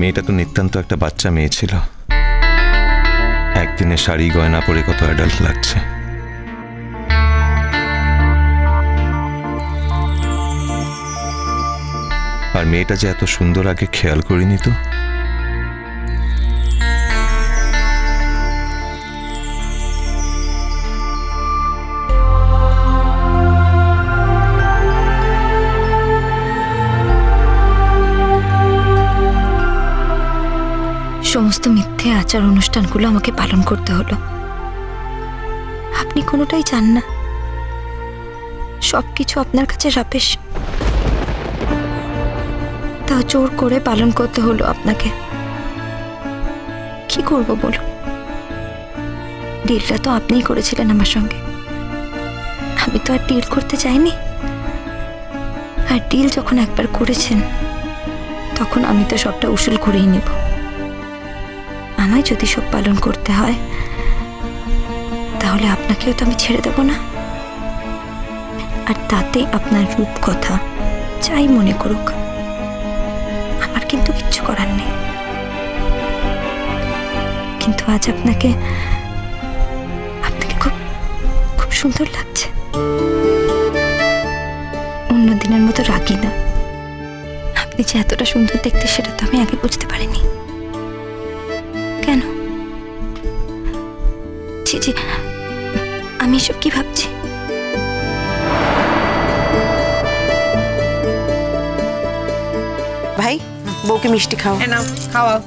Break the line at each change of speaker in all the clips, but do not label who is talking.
মেয়েটা তো নিতান্ত একটা বাচ্চা মেয়ে ছিল। একদিনে শাড়ি, গয়না পরে কত অ্যাডাল্ট লাগছে। আর মেয়েটা যে এত সুন্দর আগে খেয়াল করিনি তো?
সমস্ত মিথ্যে আচার অনুষ্ঠানগুলো আমাকে পালন করতে হলো। আপনি কোনোটাই চান না। সবকিছু আপনার কাছে রাপেশ তা জোর করে পালন করতে হলো আপনাকে। কি করব বলুন? ডিলটা তো আপনিই করেছিলেন আমার সঙ্গে। আমি তো আর ডিল করতে চাইনি। আর ডিল যখন একবার করেছেন, তখন আমি তো সবটা উসুল করেই নেব। আমায় যদি সব পালন করতে হয়, তাহলে আপনাকেও তো আমি ছেড়ে দেব না। আর তাতে আপনার রূপ কথা চাই মনে করুক, আমার কিন্তু কিচ্ছু করার নেই। কিন্তু আজ আপনাকে আপনাকে খুব খুব সুন্দর লাগছে। অন্য দিনের মতো রাগি না। আপনি যে এতটা সুন্দর দেখতে, সেটা তো আমি আগে বুঝতে পারিনি। জি জি আমি এসব কি ভাবছি?
ভাই বউকে মিষ্টি খাও।
নাও খাওয়াও।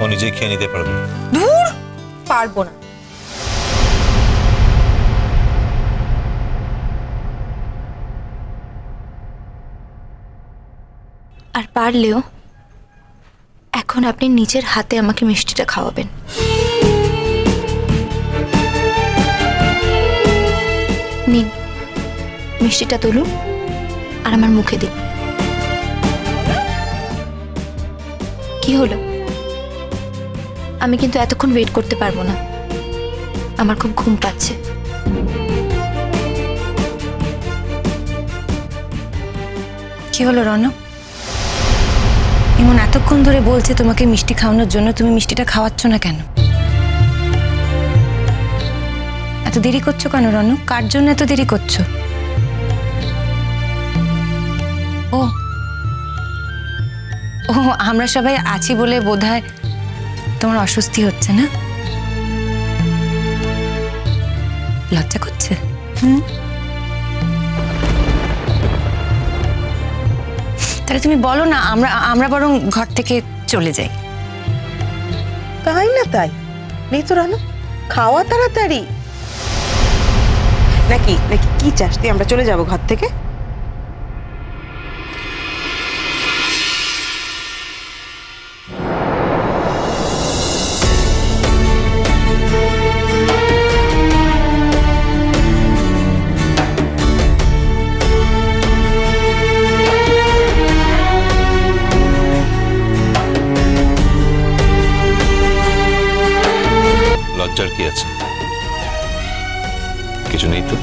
ও নিজেই খেয়ে নিতে পারবে।
দূর পারব না।
আর পারলেও এখন আপনি নিজের হাতে আমাকে মিষ্টিটা খাওয়াবেন। নিন। মিষ্টিটা তুলুন আর আমার মুখে দিন। কি হলো? আমি কিন্তু এতক্ষণ ওয়েট করতে পারব না। আমার খুব ঘুম পাচ্ছে।
কি হলো রনক এমন এতক্ষণ ধরে বলছে তোমাকে মিষ্টি খাওয়ানোর জন্য, তুমি মিষ্টিটা খাওয়াচ্ছ না কেন? এত দেরি করছ কেন রনক কার জন্য এত দেরি করছ? ও ও, আমরা সবাই আছি বলে বোধহয় তোমার অস্বস্তি হচ্ছে না? লজ্জা করছে? হুম? তাহলে তুমি বলো না, আমরা আমরা বরং ঘর থেকে চলে যাই।
তাই না তাই? নেই তো, রানু। খাওয়া তাড়াতাড়ি। নাকি নাকি কি চাস? তুই আমরা চলে যাব ঘর থেকে।
লজ্জার কি আছে? কিছু নেই তো?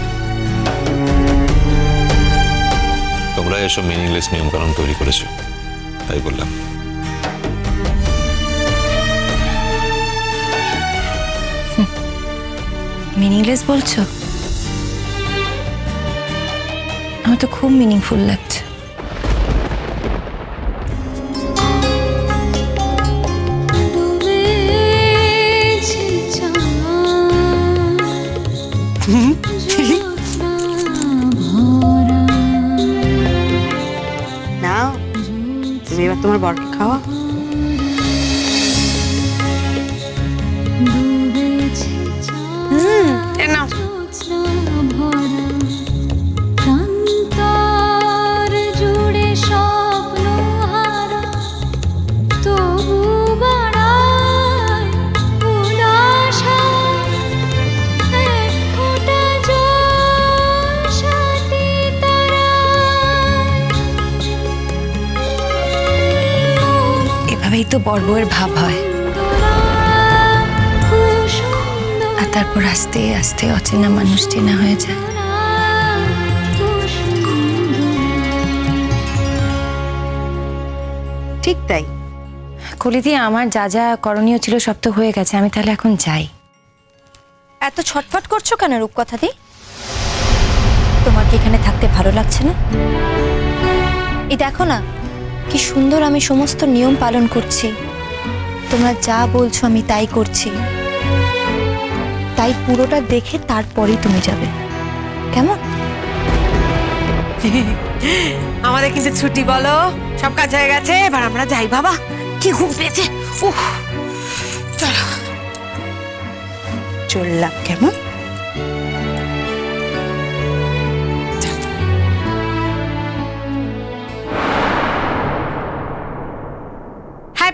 তোমরা এসব মিনিংলেস নিয়মকানুন তৈরি করেছ, তাই বললাম।
মিনিংলেস বলছো? আমার তো খুব মিনিংফুল লাগছে।
তুমি এবার তোমার বরকে খাওয়া
বউয়ের ভাব হয়। আর তারপর আস্তে আস্তে অচেনা মানুষ চেনা হয়ে যায়।
ঠিক তাই।
কলিদি আমার যা যা করণীয় ছিল সব তো হয়ে গেছে আমি তাহলে এখন যাই।
এত ছটফট করছ কেন রূপকথা দি তোমার কি এখানে থাকতে ভালো লাগছে না? এই দেখো না কি সুন্দর আমি সমস্ত নিয়ম পালন করছি। তোমরা যা বলছো আমি তাই করছি। তাই পুরোটা দেখে তারপরেই তুমি যাবে। কেমন?
আমাদের কিন্তু ছুটি বলো। সব কাজ হয়ে গেছে এবার আমরা যাই বাবা। কি ঘুম পেয়েছে? উফ। চলো। চললাম কেমন?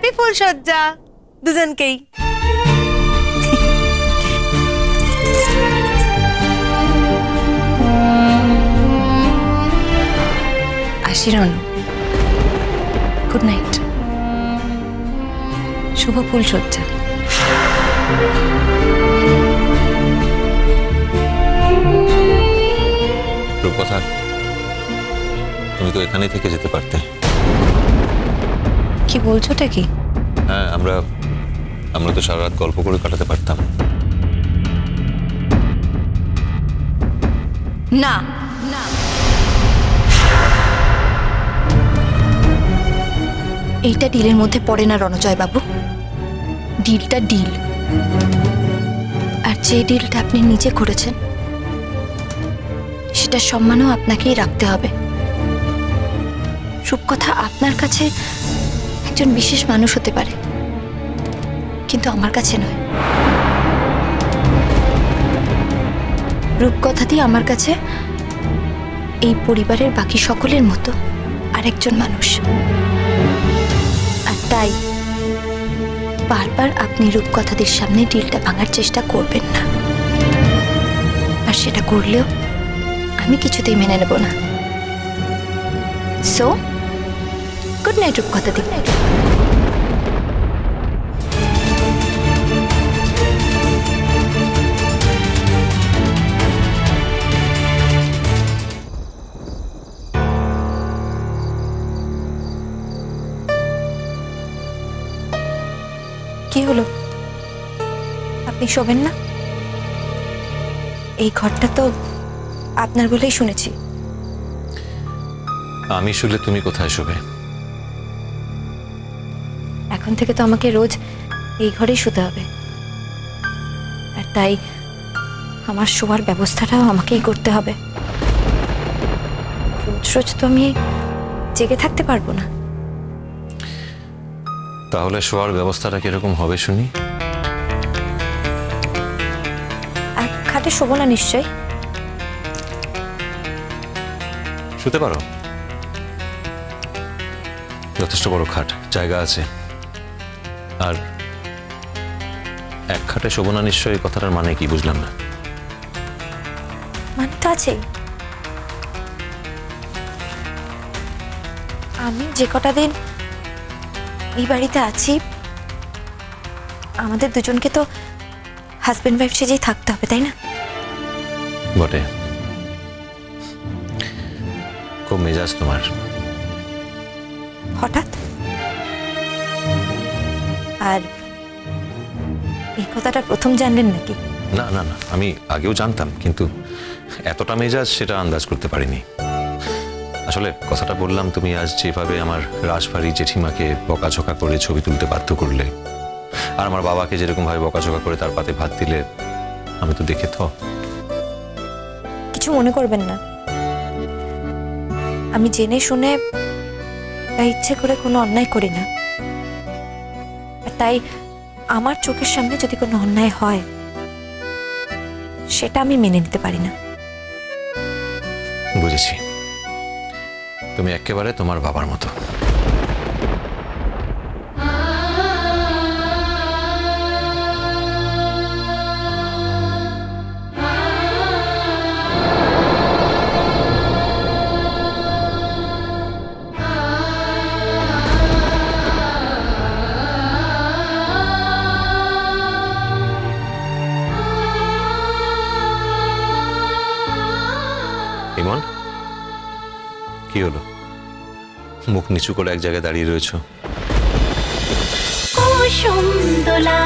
হ্যাপি ফুল সজ্জা দুজনকেই।
আসি রনু গুড নাইট শুভ ফুল সজ্জা।
রূপকথা তুমি তো এখানেই থেকে যেতে পারতে।
কি বলছোটা কি?
হ্যাঁ আমরা আমরা তো সারা রাত গল্প করে কাটাতে পারতাম।
না। এইটা ডিলের মধ্যে পড়ে না রণজয় বাবু ডিলটা ডিল। আর যে ডিলটা আপনি নিজে করেছেন সেটার সম্মানও আপনাকেই রাখতে হবে। সব কথা আপনার কাছে একজন বিশেষ মানুষ হতে পারে। কিন্তু আমার কাছে নয়। রূপকথাটি আমার কাছে এই পরিবারের বাকি সকলের মতো আরেকজন মানুষ। আর তাই বারবার আপনি রূপকথাদের সামনে ডিলটা ভাঙার চেষ্টা করবেন না। আর সেটা করলেও আমি কিছুতেই মেনে নেব না। সো গুড নাইট রূপকথা দি কি হলো? আপনি শোবেন না? এই ঘরটা তো আপনার বলেই শুনেছি।
আমি শুলে তুমি কোথায় শোবে?
এখন থেকে তো আমাকে রোজ এই ঘরেই শুতে হবে। আর তাই আমার শোয়ার ব্যবস্থাটাও আমাকেই করতে হবে। রোজ রোজ তো আমি জেগে থাকতে পারব না।
তাহলে শোয়ার ব্যবস্থাটা কীরকম হবে শুনি?
এক খাটে শোবো না নিশ্চয়ই
শুতে পারো। যথেষ্ট বড় খাট জায়গা আছে। আর এক খাটে শোভনা নিশ্চয়ই কথাটার মানে কি বুঝলাম না।
মানে তো আছেই আমি যে কটা দিন এই বাড়িতে আছি আমাদের দুজনকে তো হাজব্যান্ড ওয়াইফ সেজেই থাকতে হবে তাই না?
বটে। খুব মেজাজ তোমার।
হঠাৎ? আর এই কথাটা প্রথম জানলেন নাকি?
না না না আমি আগেও জানতাম কিন্তু এতটা মেজাজ সেটা আন্দাজ করতে পারিনি। আসলে কথাটা বললাম তুমি আজ যেভাবে আমার রাজবাড়ি জেঠিমাকে বকাঝকা করে ছবি তুলতে বাধ্য করলে আর আমার বাবাকে যেরকম ভাবে বকাঝকা করে তার পাতে ভাত দিলে আমি তো দেখে তো
কিছু মনে করবেন না। আমি জেনে শুনে ইচ্ছে করে কোনো অন্যায় করি না। তাই আমার চোখের সামনে যদি কোনো অন্যায় হয়, সেটা আমি মেনে নিতে পারি না।
বুঝেছি। তুমি একেবারে তোমার বাবার মতো। ইমন কি হলো? মুখ নিচু করে এক জায়গায় দাঁড়িয়ে রয়েছো।
কুসুম দোলা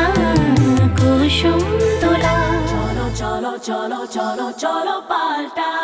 কুসুম দোলা
চলো চলো চলো চলো চলো palta.